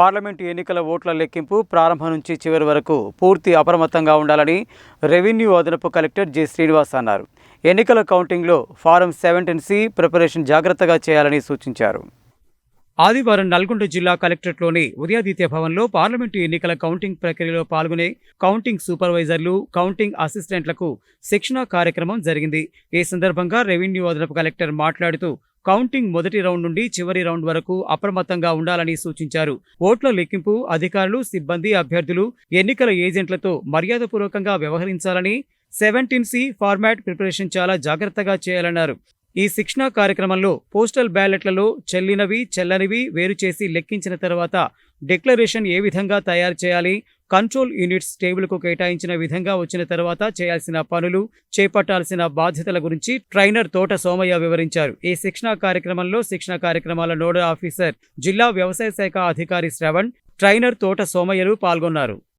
Parliament ఎన్నికల ఓట్ల లెక్కింపు ప్రారంభం నుంచి చివరి వరకు పూర్తి అప్రమత్తంగా ఉండాలని రెవెన్యూ అదనపు కలెక్టర్ జె శ్రీనివాస్ అన్నారు. ఎన్నికల కౌంటింగ్లో ఫారం సెవెంటీన్ సి ప్రిపరేషన్ జాగ్రత్తగా చేయాలని సూచించారు. ఆదివారం నల్గొండ జిల్లా కలెక్టరేట్లోని ఉదయాదిత్య భవన్లో పార్లమెంటు ఎన్నికల కౌంటింగ్ ప్రక్రియలో పాల్గొనే కౌంటింగ్ సూపర్వైజర్లు కౌంటింగ్ అసిస్టెంట్లకు శిక్షణా కార్యక్రమం జరిగింది. ఈ సందర్భంగా రెవెన్యూ అదనపు కలెక్టర్ మాట్లాడుతూ కౌంటింగ్ మొదటి రౌండ్ నుండి చివరి రౌండ్ వరకు అప్రమత్తంగా ఉండాలని సూచించారు. ఓట్ల లెక్కింపు అధికారులు సిబ్బంది అభ్యర్థులు ఎన్నికల ఏజెంట్లతో మర్యాదపూర్వకంగా వ్యవహరించాలని సెవెంటీన్ సి ఫార్మాట్ ప్రిపరేషన్ చాలా జాగ్రత్తగా చేయాలన్నారు. ఈ శిక్షణా కార్యక్రమంలో పోస్టల్ బ్యాలెట్లలో చెల్లినవి చెల్లనివి వేరు చేసి లెక్కించిన తర్వాత డిక్లరేషన్ ఏ విధంగా తయారు చేయాలి కంట్రోల్ యూనిట్స్ టేబుల్కు కేటాయించిన విధంగా వచ్చిన తర్వాత చేయాల్సిన పనులు చేపట్టాల్సిన బాధ్యతల గురించి ట్రైనర్ తోట సోమయ్య వివరించారు. ఈ శిక్షణా కార్యక్రమంలో శిక్షణ కార్యక్రమాల నోడల్ ఆఫీసర్ జిల్లా వ్యవసాయ శాఖ అధికారి శ్రవణ్ ట్రైనర్ తోట సోమయ్యలు పాల్గొన్నారు.